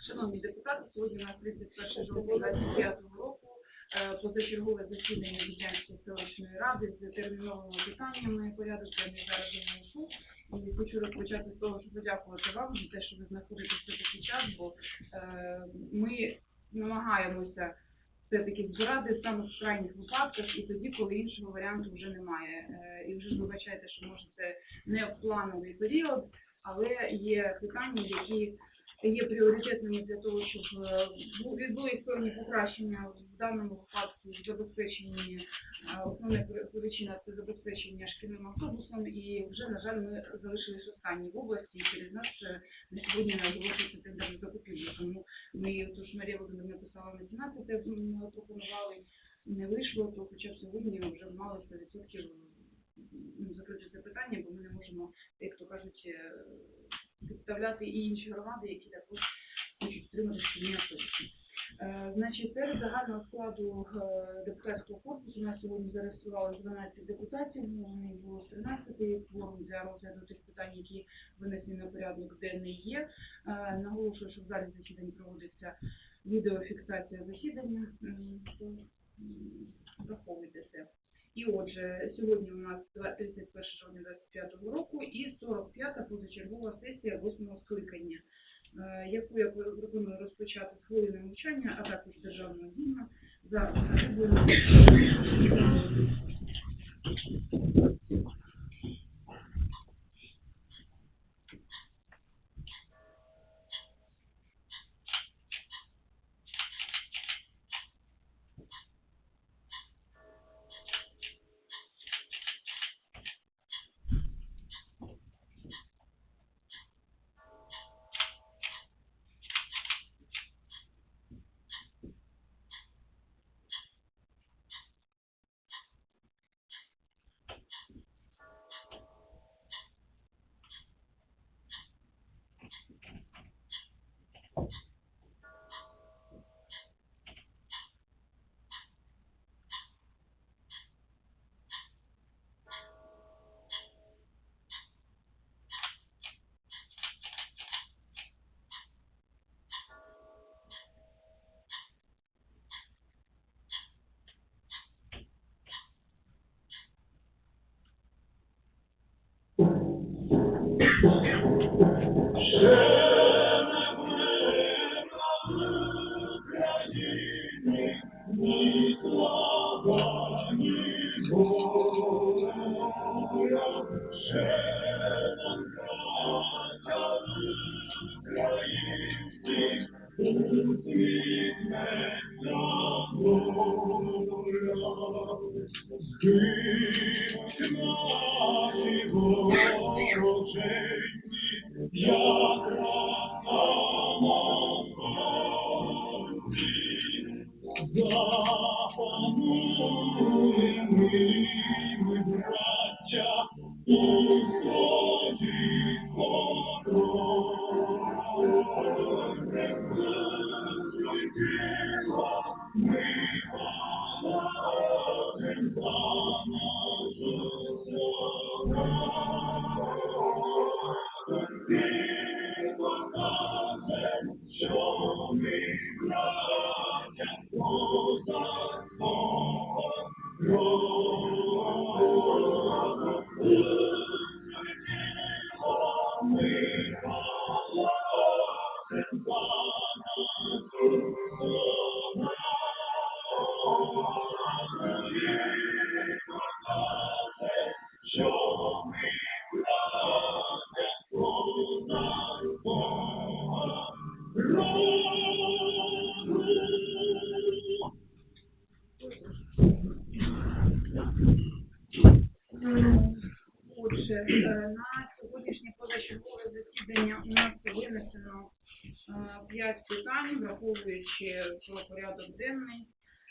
Шановні депутати, сьогодні у нас 31 жовтня 25 року е, позачергове засідання Дідянської селищної ради з терміновими питаннями. Порядок денний зараз я несу. І хочу розпочати з того, що подякувати вам за те, що ви знаходитеся такий час, бо е, ми намагаємося все-таки збирати саме в крайніх випадках і тоді, коли іншого варіанту вже немає. Е, І вже ж вибачайте, що може це не в плановий період, але є питання, які є пріоритетними для того, щоб е, відбулись певні покращення в даному випадку в забезпеченні. е, Основна причина це забезпечення шкільним автобусом, і вже, на жаль, ми залишились останні в області, і через нас е, на сьогодні не оголошується тендер на закупівлю. Тому ми, тож Марія Володимирівна писала на 17, м, пропонували, не вийшло, то хоча б сьогодні вже мали 100% ну, закрити це питання, бо ми не можемо, як то кажуть, підставляти і інші громади, які також хочуть отримати шкільні автобуси. Е, Значить, серед загального складу е, депутатського корпусу у нас сьогодні зареєструвалося 12 депутатів, ну, вони було 13, кворум для розгляду тих питань, які винесені на порядок денний є. Е, Наголошую, що в залі засідань проводиться відеофіксація засідання, враховуйте це. І отже, сьогодні у нас 31 жовтня 25 року і 45-та позачергова сесія 8 скликання, е, яку я пропоную розпочати з хвилини мовчання, а також державного гімну за загиблими. Отже, засідання у нас винесено е, п'ять питань, враховуючи про порядок денний.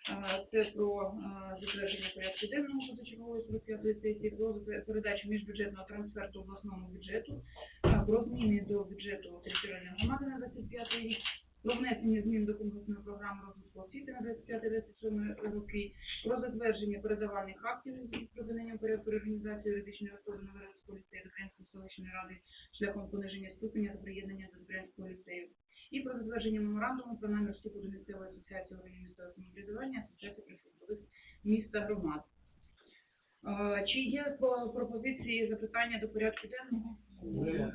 Е, Це про е, затвердження порядку денного позачергової 45-ї сесії, про передачу міжбюджетного трансферту обласному бюджету, е, про зміни до бюджету територіальної громади на 25 рік, про внесення змін до комплексної програми розвитку освіти на 25-27 роки, про затвердження передавальних актів із припиненням порядку організації юридичної особи Новгородського ліцею Добрянської селищної ради шляхом пониження ступеня та приєднання до Добрянського ліцею, і про затвердження меморандуму про намір вступу до місцевої асоціації органів місцевого самоврядування, асоціації прифронтових міст та громад. Е, Чи є пропозиції запитання до порядку денного?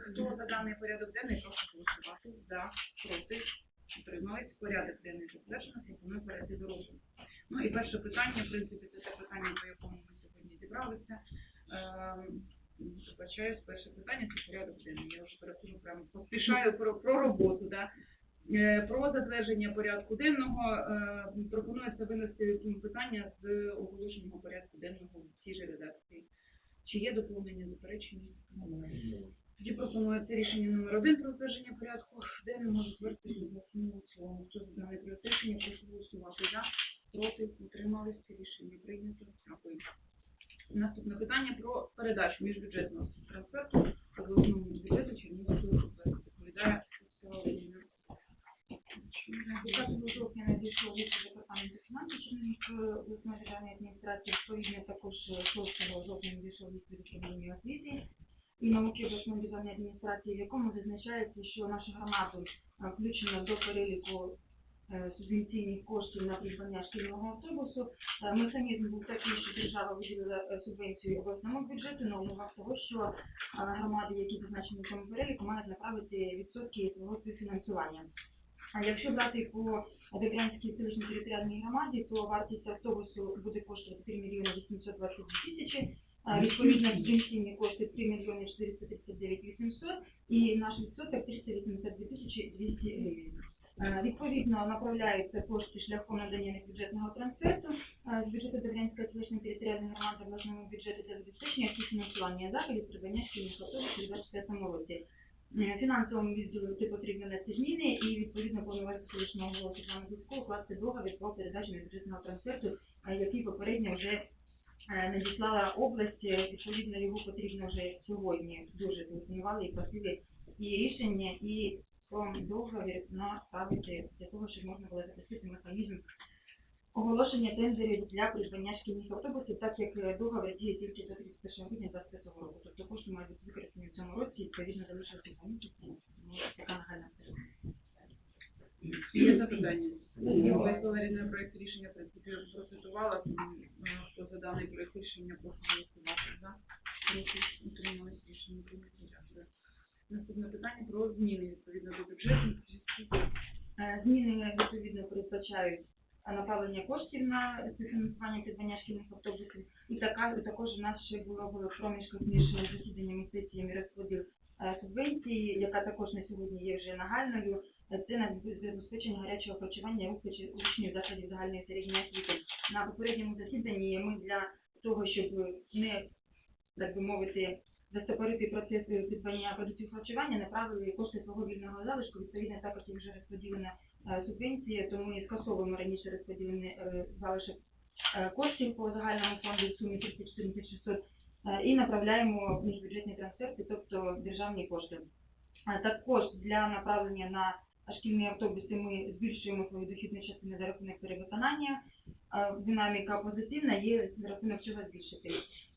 Хто за даний порядок денний, прошу голосувати. За, проти, утримались. Порядок денний затверджено, пропоную перейти до розгляду. Ну і перше питання, в принципі, це те питання, по якому ми сьогодні зібралися. Ем, Вибачаюсь, перше питання це порядок денний. Я вже переходжу прямо поспішаю про, про роботу. Да? Е, Про затвердження порядку денного е, пропонується винести питання з оголошеного порядку денного в цій же редакції. Чи є доповнення заперечення? Тоді пропонується рішення номер один про затвердження порядку денного затвердити в цілому. Хто за даний проект рішення, прошу голосувати за, проти, утрималися, рішення прийнято. Дякую. Наступне питання про передачу міжбюджетного трансферту обласному бюджету Чернігівської області. Доповідає Оксана Леонідівна. 10 жовтня надійшов від департаменту фінансів Чернігівської обласної державної адміністрації, відповідно також 6 жовтня надійшов від управління освіти і науки обласної державної адміністрації, в зазначається, що наша громада е, включена до переліку е, субвенційних коштів на придбання шкільного автобусу. Е, Механізм був такий, що держава виділила субвенцію обласному бюджету на умовах того, що громади, які зазначені в цьому переліку, мають направити відсотки свого співфінансування. А якщо брати по Добрянській селищній територіальній громаді, то вартість автобусу буде коштувати 3 мільйони 822 тисячі, відповідно субвенційні кошти 3 мільйони 439 800 і наш відсоток 382 тисячі 200 гривень. Відповідно, направляються кошти шляхом надання бюджетного трансферту з бюджету Добрянської селищної територіальної громади обласному бюджету для забезпечення фінансування заходів придбання шкільних автобусів у 2025 році. Фінансовому відділу це потрібно внести зміни і відповідно повноважити селищного голови Світлану Гуську укласти договір про передачу бюджетного трансферту, який попередньо вже надіслала область. Е, Відповідно, його потрібно вже сьогодні дуже телефонували і просили і рішення, і договір направити для того, щоб можна було запустити механізм оголошення тендерів для придбання шкільних автобусів, так як е, договір діє тільки до 31 грудня 2025 року. Тобто кошти мають бути використані в цьому році, відповідно залишилося два місяці, така нагальна сторона. Є запитання? Олеся Валерійовна проект рішення в процитувала, тому хто за даний проект рішення прошу голосувати за, проти, утримались, рішення прийнято. Дякую. Наступне питання про зміни відповідно до бюджету. Е, Зміни відповідно передбачають е, направлення коштів на співфінансування придбання шкільних автобусів. І така також у нас ще було було проміжках між засіданнями сесіями розподіл е, субвенції, яка також на сьогодні є вже нагальною. Е, Це на забезпечення гарячого харчування учнів закладів загальної середньої освіти. На попередньому засіданні ми для того, щоб не так би мовити, застопорити процес придбання продуктів харчування, направили кошти свого вільного залишку. Відповідно, також є вже розподілена е, субвенція, тому і скасовуємо раніше розподілений е, залишок е, коштів по загальному фонду в сумі 34 600 е, і направляємо в міжбюджетні трансферти, тобто державні кошти. Також для направлення на шкільні автобуси ми збільшуємо свою дохідну частину за рахунок перевиконання. Динаміка позитивна, є за рахунок чого збільшити.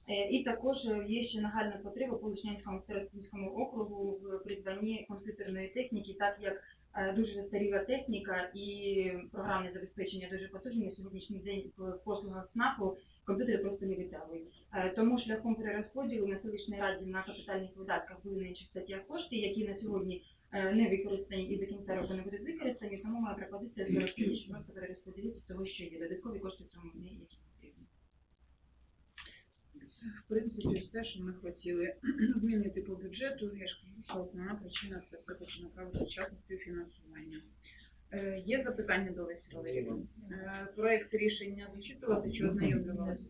Е, І також є ще нагальна потреба по Лишнянському Старостинському округу в придбанні комп'ютерної техніки, так як е, дуже застаріла техніка і програмне забезпечення дуже потужне. Сьогоднішній день в послугах СНАПу комп'ютери просто не витягують. Е, Тому шляхом перерозподілу на селищній раді на капітальних видатках були на кошти, які на сьогодні е, не використані і до кінця року не будуть використані. Тому моя пропозиція зараз щоб просто перерозподілити того, що є. Додаткові кошти в цьому не є потрібні. В принципі, все, що ми хотіли змінити по бюджету, я ж кажу, що основна причина це все-таки направити вчасно співфінансування. Е, Є запитання до Лесі? Е, Проект рішення зачитувати чи ознайомлювалися?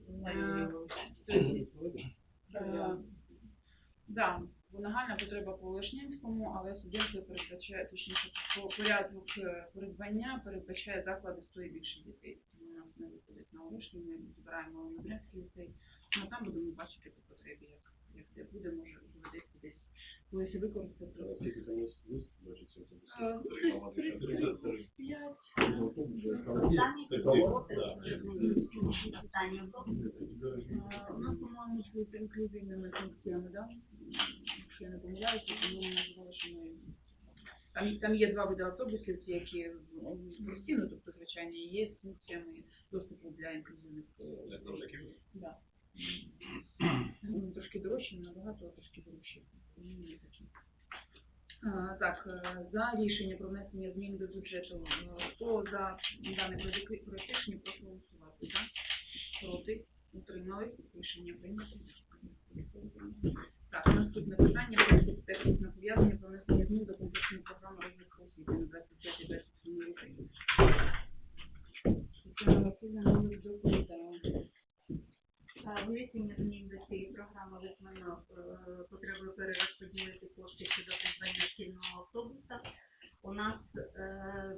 Так, бо нагальна потреба по Лишнянському, але субвенція передбачає, точніше, по порядок е, придбання передбачає заклади 100 і більше дітей. Тому у нас не виходить на Олешні, ми збираємо на Брянський ліцей. Ну, там будемо бачити по потребі, як, де буде, може доведеться десь колись використати. Скільки за місяць? 20 Е, ну, десь 30, Останнє Е, У нас, по-моєму, з інклюзивними функціями, да? Якщо я не помиляюся, тому ми називали, що ми... Там, там є два види автобусів, ті, які прості, ну, тобто, звичайно, є з функціями доступу для інклюзивних. е, Да. Ну, Трошки дорожчі, набагато, трошки дорожчі. Так, е, за рішення про внесення змін до бюджету, е, хто за дане проєкт рішення, прошу голосувати. За, проти, утримали, рішення прийнято. Так, наступне питання про технічне пов'язання про внесення змін до комплексної програми розвитку освіти на 25-27 роки. Тетяна Васильівна, ми. Вирішення змін до цієї програми визнано е, перерозподілити кошти щодо придбання шкільного автобуса. У нас е,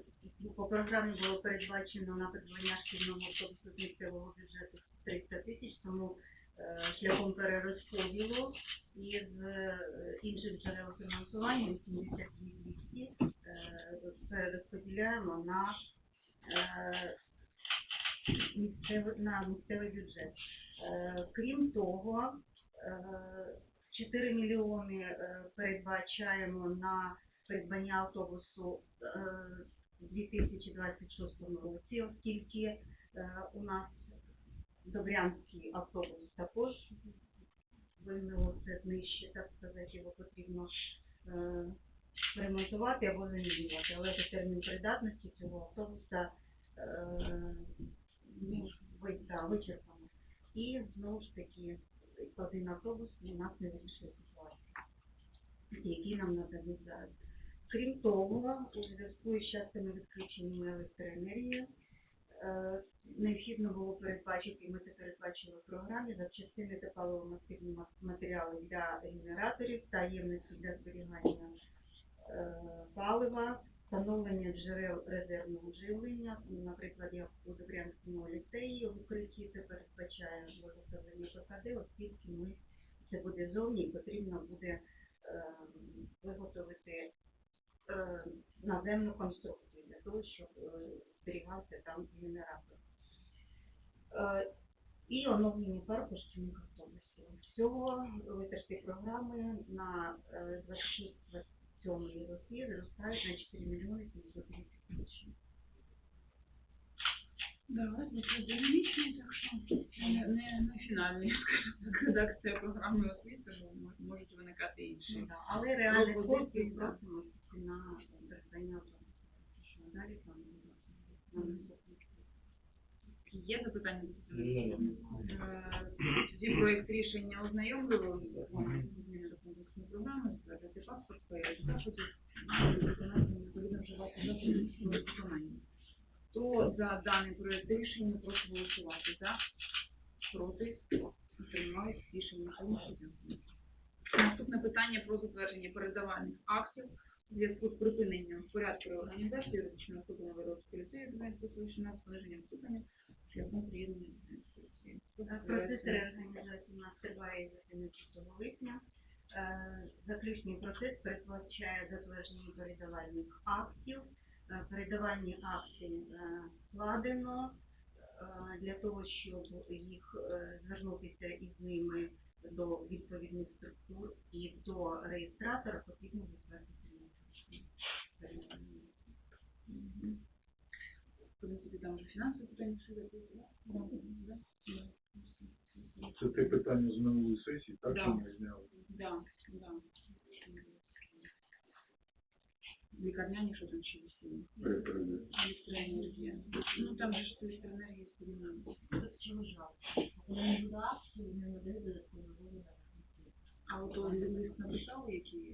по програмі було передбачено на придбання шкільного автобусу з місцевого бюджету 300 тисяч, тому е, шляхом перерозподілу із е, інших джерел фінансування 82 200 е, перерозподіляємо на місцевий, на місцевий бюджет. Е, Крім того, е, 4 мільйони е, передбачаємо на придбання автобусу е, у 2026 році, оскільки е, у нас Добрянський автобус також виявило це нижче, так сказати, його потрібно е, ремонтувати або замінювати. Але це термін придатності цього автобуса е, ну, вичерпано. І знову ж таки один автобус у нас не вирішує ситуацію, який нам надають зараз. Крім того, у зв'язку з частими відключеннями електроенергії е, необхідно було передбачити, і ми це передбачили в програмі, запчастини та паливомастильні матеріали для генераторів та для зберігання е, палива, встановлення джерел резервного живлення, наприклад, як у Добрянському ліцеї в укритті це передбачає виготовлення ПКД, оскільки ми це буде зовні потрібно буде е, виготовити е, наземну конструкцію для того, щоб е, зберігався там генератор. Е, і оновлення парку шкільних автобусів. Всього витрати програми на е, 26-27 роки зростають на 4 мільйони 730 тисяч. Да, динамічний, так що це не, не, не фінальний, скажімо так, редакція програми освіти, бо мож- можуть виникати інші. Да, Але так. просимо на. Що Далі там. Є запитання до цього? Е, Тоді проєкт рішення ознайомлював зміни до комплексної програми, затвердити паспорт, заходів, виконати відповідно вживати щодо виконання. Хто за даний проєкт рішення прошу голосувати за, проти, приймають рішення. Наступне питання про затвердження передавальних актів у зв'язку з припиненням порядку реорганізації юридичної особи на виробську ліцею селищної пониженням ступеня шляхом приєднання до інструкції. Процес реорганізації у нас триває з 11 липня. Е, Заключний процес передбачає затвердження передавальних актів. Е, Передавальні акти е, складено е, для того, щоб їх звернутися із ними до відповідних структур і до реєстратора потрібно затвердити внутрішні В принципі, там вже фінансове питання? Да? Да. Це те питання з минулої сесії, так, Да. що ми зняли? Да, да. Лікарняні, що там ще висіли? Перепередали. Електроенергія. Ну там же ж електроенергія рівно. А от он лист написав, які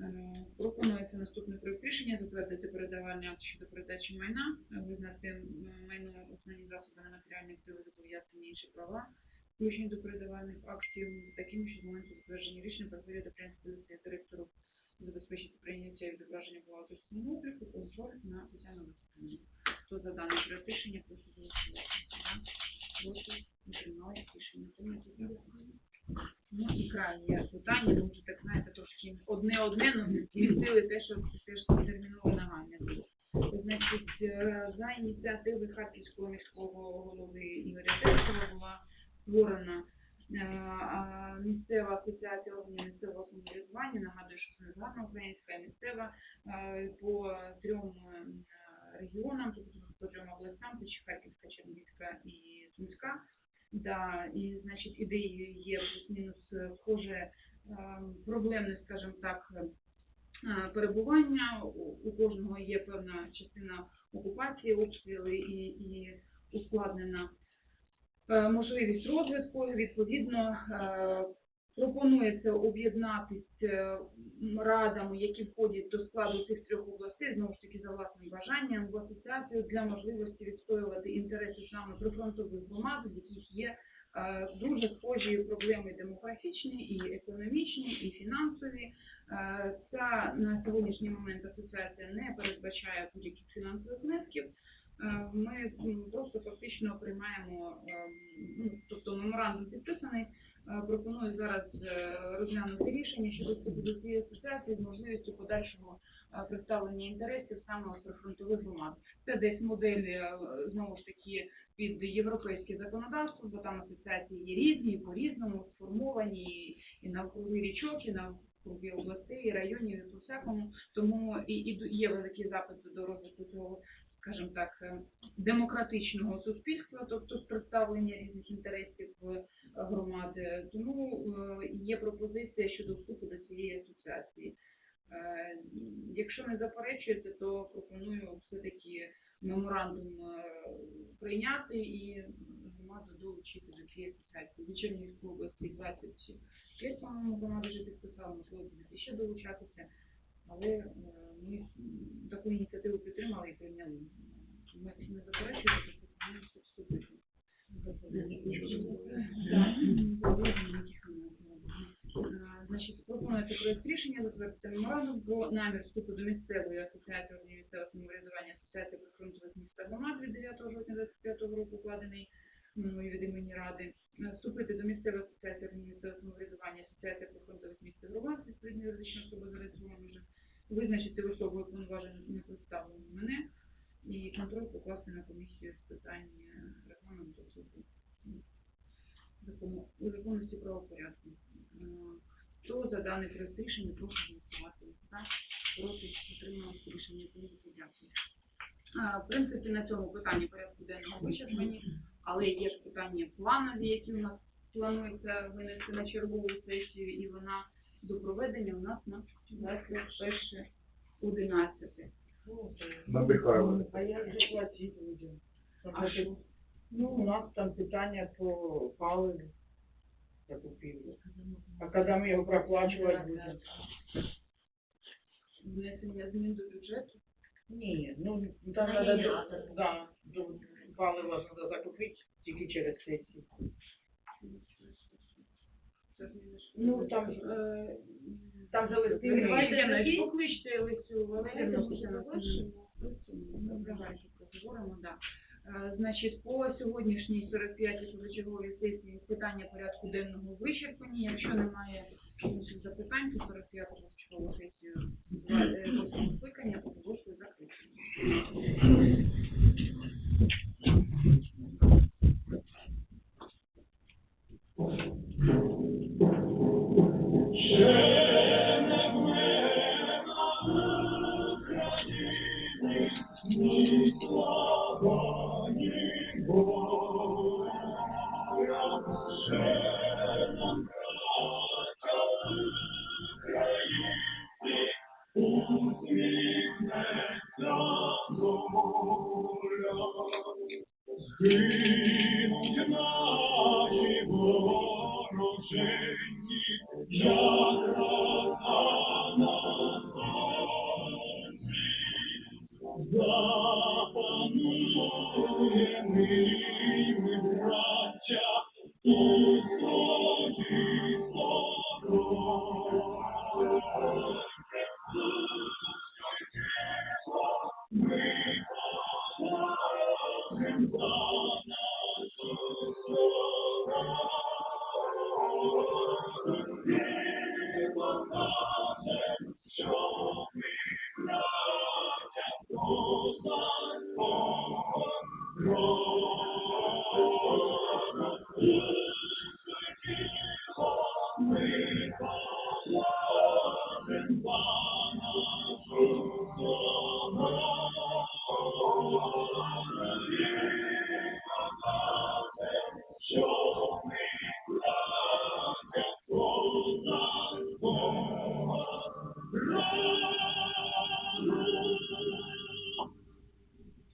Е, пропонується наступний проект рішення затвердити передавальний акт щодо передачі майна, визнати майно основні засоби на матеріальні активи зобов'язані інші права, включені до передавальних актів, таким, що з моменту затвердження рішення передбачити принципи ліцею директору забезпечити прийняття і відображення бухгалтерського обліку, контроль на Тетяну Васильівну. Хто за дане рішення, прошу голосувати. Проти, рішення прийнято. Дякую. Ну і крайнє питання, тому що так знаєте, трошки одне-одне, ну змістили те, що це ж терміново нагальне. Визначення значить, е, за ініціативи Харківського міського голови Ігоря Терехова була створена місцева асоціація органів місцевого самоврядування. Нагадую, що це не українська, місцева е, по трьом е, регіонам, тобто по трьом областям, це Харківська, Чернігівська і Сумська. Да, і, значить, ідеї є плюс-мінус е, схоже е, проблемне, скажімо так, е, е, перебування. У кожного є певна частина окупації, обстріли і, і ускладнена е, можливість розвитку. Відповідно, е, пропонується об'єднатись е, радами, які входять до складу цих трьох областей, знову ж таки за власним бажанням, в асоціацію для можливості відстоювати інтереси саме прифронтових громад, в яких є е, дуже схожі проблеми демографічні, і економічні, і фінансові. Е, Ця на сьогоднішній момент асоціація не передбачає будь-яких фінансових внесків. Е, Ми просто фактично приймаємо, ем, ну, тобто меморандум підписаний, е, пропоную зараз е, розглянути рішення щодо цієї асоціації з можливістю подальшого е, представлення інтересів саме прифронтових громад. Це десь модель е, знову ж таки під європейське законодавство, бо там асоціації є різні, по-різному сформовані і, і річок, і на областей, і районів, і по всякому. Тому і, і є великий запит до розвитку цього, скажімо так, е, демократичного суспільства, тобто представлення різних інтересів е, громади. Тому е, є пропозиція щодо вступу до цієї асоціації. Якщо не заперечуєте, то пропоную все-таки меморандум прийняти і громаду долучити до цієї асоціації. В Чернігівській області 25, по-моєму, громади вже підписали, можливо, будуть ще долучатися, але е, ми таку ініціативу підтримали і прийняли. Ми не пропоную все вступити. Е, Значить, пропонується проект рішення затвердити меморандум про намір вступу до місцевої асоціації органів місцевого самоврядування асоціації прифронтових міст та громад від 9 жовтня 25 року, укладений від імені Ради. Е, Вступити до місцевої асоціації органів місцевого самоврядування асоціація прифронтових міст громад, відповідно зареєстрована вже, визначити особою повноваженою представлену мене і контроль покласти на комісію з питань е, регламенту суду. У законності правопорядку. Е, Хто за даний проект рішення, прошу голосувати. За, проти, утрималися рішення прийнято. Дякую. Е, В принципі, на цьому питанні порядку денного вичерпані, але є ж питання планові, які у нас планується винести на чергову сесію, і вона до проведення у нас на 21 11. Надихали. А як же платити? А що? Ну, у нас там питання по паливу закупівлі. А коли ми його проплачувати будемо? Внесення змін до бюджету. Ні, ну там треба до, да, до палива треба закупити тільки через сесію. Ну, там, е, там же листи Давайте, покличте ще на Валерівну. Ну, давайте поговоримо, да. Е, Значить, по сьогоднішній 45-й позачерговій сесії питання порядку денного вичерпані. Якщо немає інших запитань, то 45-ту позачергову сесію е, скликання оголошую закритою. Згинуть наші вороженьки,